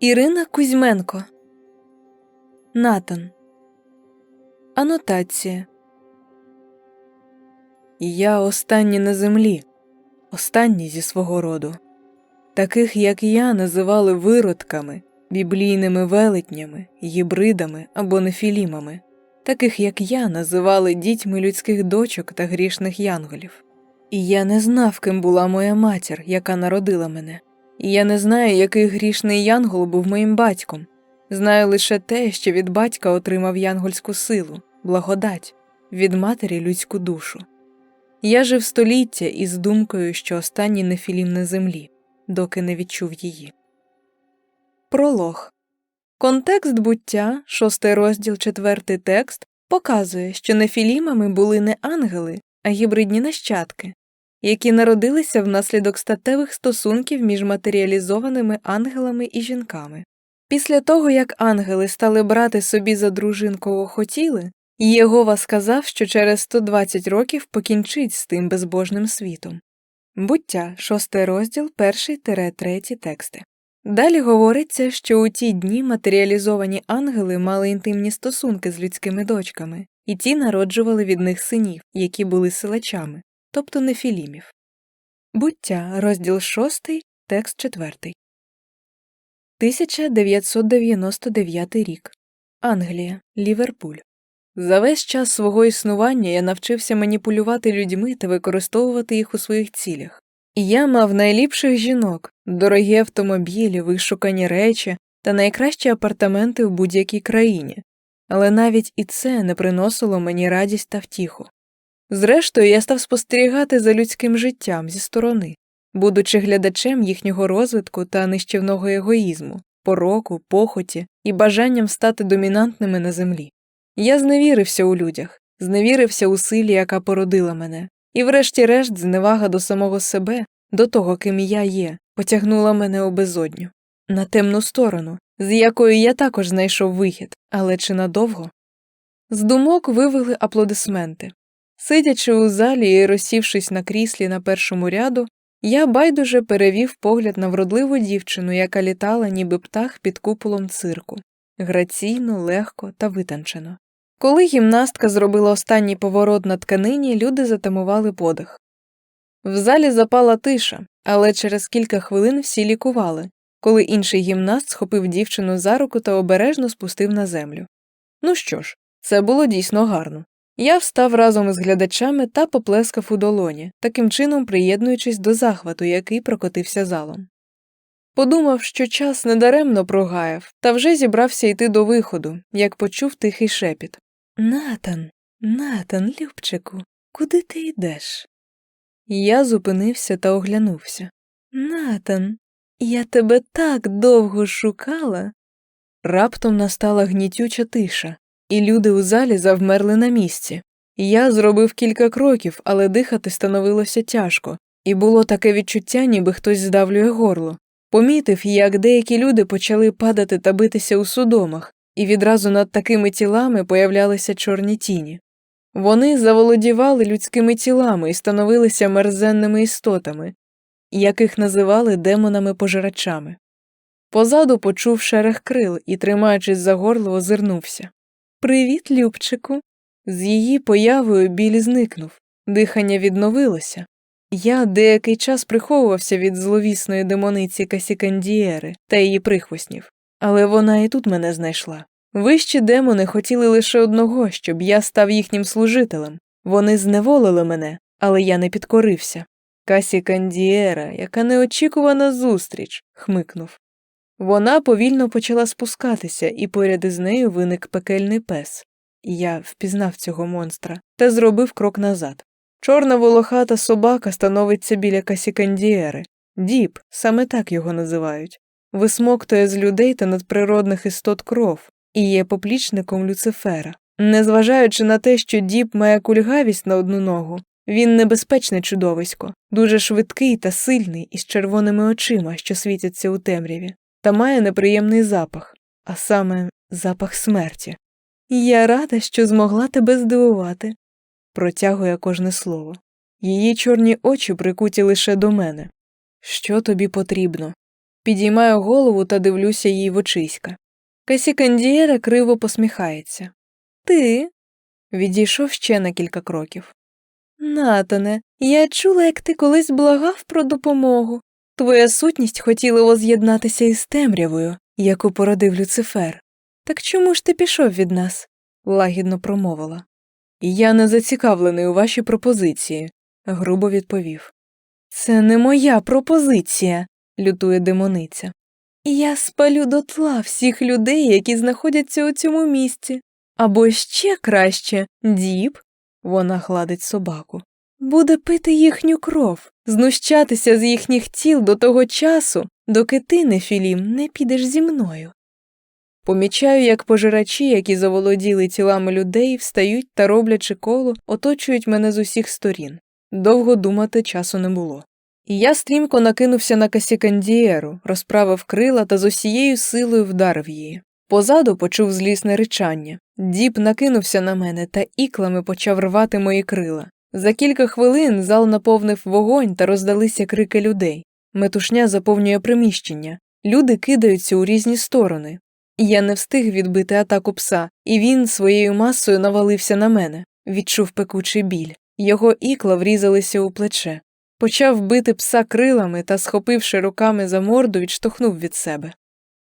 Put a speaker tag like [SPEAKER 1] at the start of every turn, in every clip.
[SPEAKER 1] Ірина Кузьменко Натан Анотація Я останній на землі, останній зі свого роду. Таких, як я, називали виродками, біблійними велетнями, гібридами або нефілімами. Таких, як я, називали дітьми людських дочок та грішних янголів. І я не знав, ким була моя матір, яка народила мене. І я не знаю, який грішний янгол був моїм батьком. Знаю лише те, що від батька отримав янгольську силу, благодать, від матері людську душу. Я жив століття із думкою, що останній нефілім на землі, доки не відчув її. Пролог Контекст буття, шостий розділ, четвертий текст, показує, що нефілімами були не ангели, а гібридні нащадки, які народилися внаслідок статевих стосунків між матеріалізованими ангелами і жінками. Після того, як ангели стали брати собі за дружин кого хотіли, Єгова сказав, що через 120 років покінчить з тим безбожним світом. Буття, шостий розділ, перший третій тексти. Далі говориться, що у ті дні матеріалізовані ангели мали інтимні стосунки з людськими дочками, і ті народжували від них синів, які були силачами, тобто нефілімів. Буття, розділ 6, текст 4. 1999 рік. Англія, Ліверпуль. За весь час свого існування я навчився маніпулювати людьми та використовувати їх у своїх цілях. І я мав найліпших жінок, дорогі автомобілі, вишукані речі та найкращі апартаменти в будь-якій країні, але навіть і це не приносило мені радість та втіху. Зрештою, я став спостерігати за людським життям зі сторони, будучи глядачем їхнього розвитку та нищівного егоїзму, пороку, похоті і бажанням стати домінантними на землі. Я зневірився у людях, зневірився у силі, яка породила мене, і, врешті-решт, зневага до самого себе, до того, ким я є, потягнула мене у безодню, на темну сторону, з якою я також знайшов вихід, але чи надовго? З думок вивели аплодисменти. Сидячи у залі і розсівшись на кріслі на першому ряду, я байдуже перевів погляд на вродливу дівчину, яка літала, ніби птах під куполом цирку, граційно, легко та витончено. Коли гімнастка зробила останній поворот на тканині, люди затамували подих. В залі запала тиша, але через кілька хвилин всі лікували, коли інший гімнаст схопив дівчину за руку та обережно спустив на землю. Ну що ж, це було дійсно гарно. Я встав разом із глядачами та поплескав у долоні, таким чином приєднуючись до захвату, який прокотився залом. Подумав, що час недаремно прогаяв, та вже зібрався йти до виходу, як почув тихий шепіт Натан, Натан, Любчику, куди ти йдеш? Я зупинився та оглянувся. Натан, я тебе так довго шукала. Раптом настала гнітюча тиша, і люди у залі завмерли на місці. Я зробив кілька кроків, але дихати становилося тяжко, і було таке відчуття, ніби хтось здавлює горло. Помітив, як деякі люди почали падати та битися у судомах, і відразу над такими тілами появлялися чорні тіні. Вони заволодівали людськими тілами і становилися мерзенними істотами, яких називали демонами пожирачами. Позаду почув шерех крил і, тримаючись за горло, озирнувся. Привіт, Любчику. З її появою біль зникнув, дихання відновилося. Я деякий час приховувався від зловісної демониці Касікандієри та її прихвостнів, але вона і тут мене знайшла. Вищі демони хотіли лише одного, щоб я став їхнім служителем. Вони зневолили мене, але я не підкорився. Касікандієра, яка неочікувана зустріч, хмикнув. Вона повільно почала спускатися, і поряд із нею виник пекельний пес. Я впізнав цього монстра та зробив крок назад. Чорна волохата собака становиться біля Касікандієри. Діб, саме так його називають, висмоктує з людей та надприродних істот кров і є поплічником Люцифера. Незважаючи на те, що діб має кульгавість на одну ногу, він небезпечне чудовисько, дуже швидкий та сильний із червоними очима, що світяться у темряві, та має неприємний запах, а саме запах смерті. Я рада, що змогла тебе здивувати, протягує кожне слово. Її чорні очі прикуті лише до мене. Що тобі потрібно? Підіймаю голову та дивлюся їй в очиська. Касікандієра криво посміхається. Ти? Відійшов ще на кілька кроків. Натане, я чула, як ти колись благав про допомогу. Твоя сутність хотіла воз'єднатися із темрявою, яку породив Люцифер. Так чому ж ти пішов від нас? лагідно промовила. Я не зацікавлений у вашій пропозиції, грубо відповів. Це не моя пропозиція, лютує демониця. Я спалю дотла всіх людей, які знаходяться у цьому місці. Або ще краще, діб, вона гладить собаку, буде пити їхню кров, знущатися з їхніх тіл до того часу, доки ти, Нефілім, не підеш зі мною. Помічаю, як пожирачі, які заволоділи тілами людей, встають та, роблячи коло, оточують мене з усіх сторін. Довго думати часу не було. І я стрімко накинувся на касікандієру, розправив крила та з усією силою вдарив її. Позаду почув злісне ричання. Діб накинувся на мене та іклами почав рвати мої крила. За кілька хвилин зал наповнив вогонь та роздалися крики людей. Метушня заповнює приміщення. Люди кидаються у різні сторони. Я не встиг відбити атаку пса, і він своєю масою навалився на мене. Відчув пекучий біль. Його ікла врізалися у плече. Почав бити пса крилами та, схопивши руками за морду, відштовхнув від себе.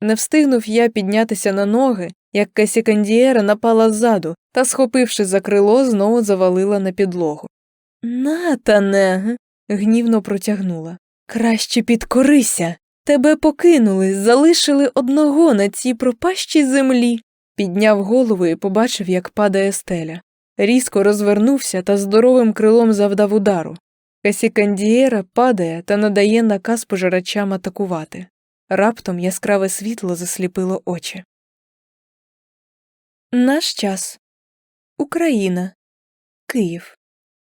[SPEAKER 1] Не встигнув я піднятися на ноги, як Касікандієра напала ззаду та, схопивши за крило, знову завалила на підлогу. Натане. гнівно протягнула. Краще підкорися. Тебе покинули, залишили одного на цій пропащій землі. Підняв голову і побачив, як падає стеля. Різко розвернувся та здоровим крилом завдав удару. Касікандієра падає та надає наказ пожирачам атакувати. Раптом яскраве світло засліпило очі. Наш час Україна Київ.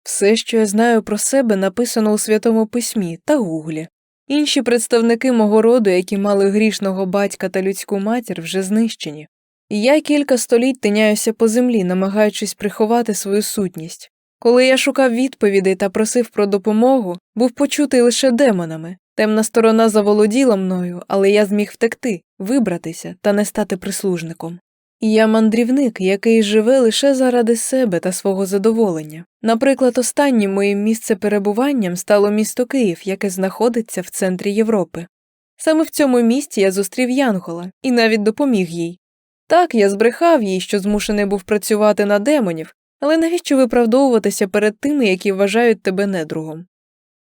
[SPEAKER 1] Все, що я знаю про себе, написано у Святому Письмі та гуглі. Інші представники мого роду, які мали грішного батька та людську матір, вже знищені. Я кілька століть тиняюся по землі, намагаючись приховати свою сутність. Коли я шукав відповідей та просив про допомогу, був почутий лише демонами. Темна сторона заволоділа мною, але я зміг втекти, вибратися та не стати прислужником. Я мандрівник, який живе лише заради себе та свого задоволення. Наприклад, останнім моїм місце перебуванням стало місто Київ, яке знаходиться в центрі Європи. Саме в цьому місті я зустрів Янгола і навіть допоміг їй. Так, я збрехав їй, що змушений був працювати на демонів, але навіщо виправдовуватися перед тими, які вважають тебе недругом?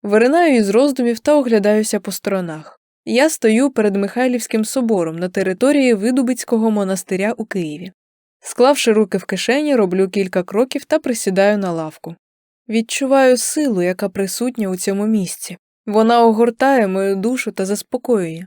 [SPEAKER 1] Виринаю із роздумів та оглядаюся по сторонах. Я стою перед Михайлівським собором на території Видубицького монастиря у Києві. Склавши руки в кишені, роблю кілька кроків та присідаю на лавку. Відчуваю силу, яка присутня у цьому місці. Вона огортає мою душу та заспокоює.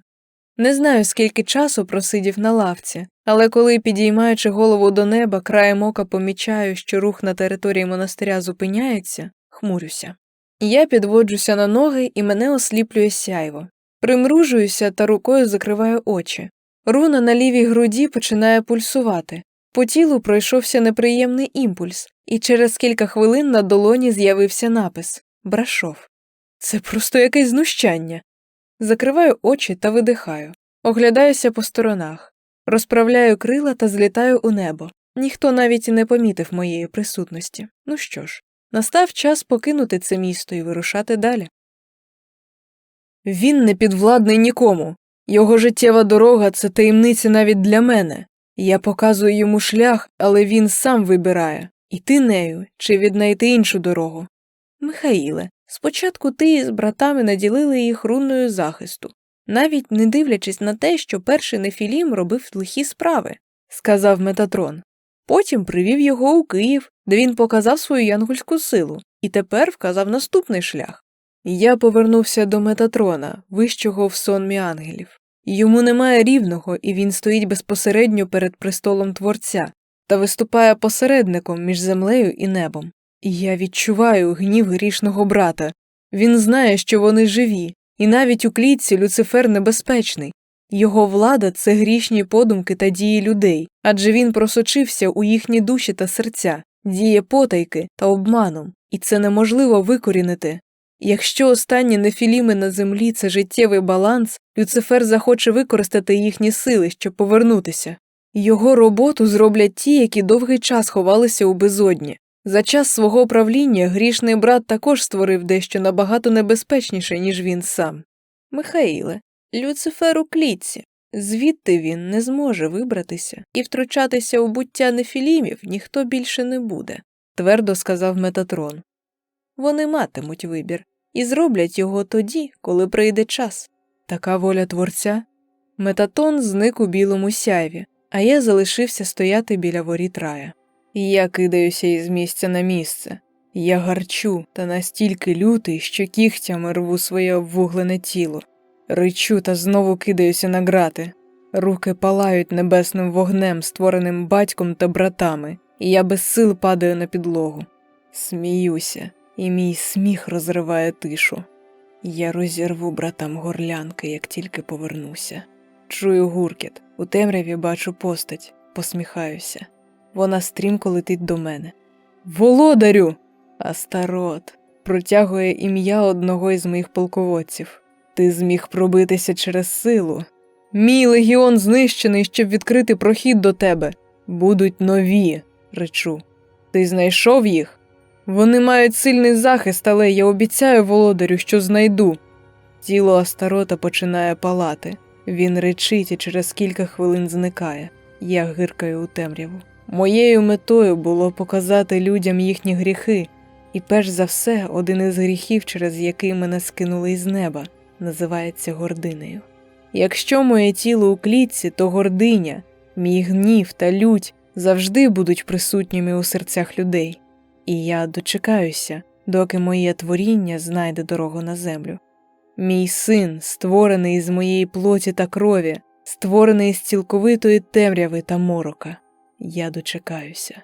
[SPEAKER 1] Не знаю, скільки часу просидів на лавці, але коли, підіймаючи голову до неба, краєм ока помічаю, що рух на території монастиря зупиняється, хмурюся. Я підводжуся на ноги і мене осліплює сяйво. Примружуюся та рукою закриваю очі. Руна на лівій груді починає пульсувати. По тілу пройшовся неприємний імпульс, і через кілька хвилин на долоні з'явився напис Брашов. Це просто якесь знущання. Закриваю очі та видихаю, оглядаюся по сторонах, розправляю крила та злітаю у небо. Ніхто навіть і не помітив моєї присутності. Ну що ж, настав час покинути це місто і вирушати далі. Він не підвладний нікому. Його життєва дорога це таємниця навіть для мене. Я показую йому шлях, але він сам вибирає іти нею чи віднайти іншу дорогу. Михаїле, спочатку ти із братами наділили їх рунною захисту, навіть не дивлячись на те, що перший Нефілім робив лихі справи, сказав Метатрон. Потім привів його у Київ, де він показав свою янгольську силу, і тепер вказав наступний шлях. Я повернувся до Метатрона, вищого в сонмі ангелів. Йому немає рівного, і він стоїть безпосередньо перед престолом Творця та виступає посередником між землею і небом. І я відчуваю гнів грішного брата. Він знає, що вони живі, і навіть у клітці Люцифер небезпечний. Його влада це грішні подумки та дії людей, адже він просочився у їхні душі та серця, діє потайки та обманом, і це неможливо викорінити. Якщо останні нефіліми на землі це життєвий баланс, Люцифер захоче використати їхні сили, щоб повернутися. Його роботу зроблять ті, які довгий час ховалися у безодні. За час свого правління грішний брат також створив дещо набагато небезпечніше, ніж він сам. Михаїле, Люцифер у клітці. Звідти він не зможе вибратися, і втручатися у буття нефілімів ніхто більше не буде, твердо сказав Метатрон. Вони матимуть вибір і зроблять його тоді, коли прийде час. Така воля творця. Метатон зник у білому сяйві, а я залишився стояти біля воріт рая. Я кидаюся із місця на місце. Я гарчу та настільки лютий, що кігтями рву своє обвуглене тіло. Ричу та знову кидаюся на грати. Руки палають небесним вогнем, створеним батьком та братами, і я без сил падаю на підлогу. Сміюся, і мій сміх розриває тишу. Я розірву братам горлянки, як тільки повернуся. Чую гуркіт, у темряві бачу постать, посміхаюся. Вона стрімко летить до мене. Володарю! Астарот протягує ім'я одного із моїх полководців. Ти зміг пробитися через силу. Мій легіон знищений, щоб відкрити прохід до тебе. Будуть нові, речу. Ти знайшов їх? Вони мають сильний захист, але я обіцяю володарю, що знайду. Тіло Астарота починає палати. Він речить і через кілька хвилин зникає. Я гиркаю у темряву. Моєю метою було показати людям їхні гріхи, і перш за все, один із гріхів, через який мене скинули із неба, називається гординею. Якщо моє тіло у клітці, то гординя, мій гнів та лють завжди будуть присутніми у серцях людей, і я дочекаюся, доки моє творіння знайде дорогу на землю. Мій син, створений із моєї плоті та крові, створений з цілковитої темряви та морока. Я дочекаюся.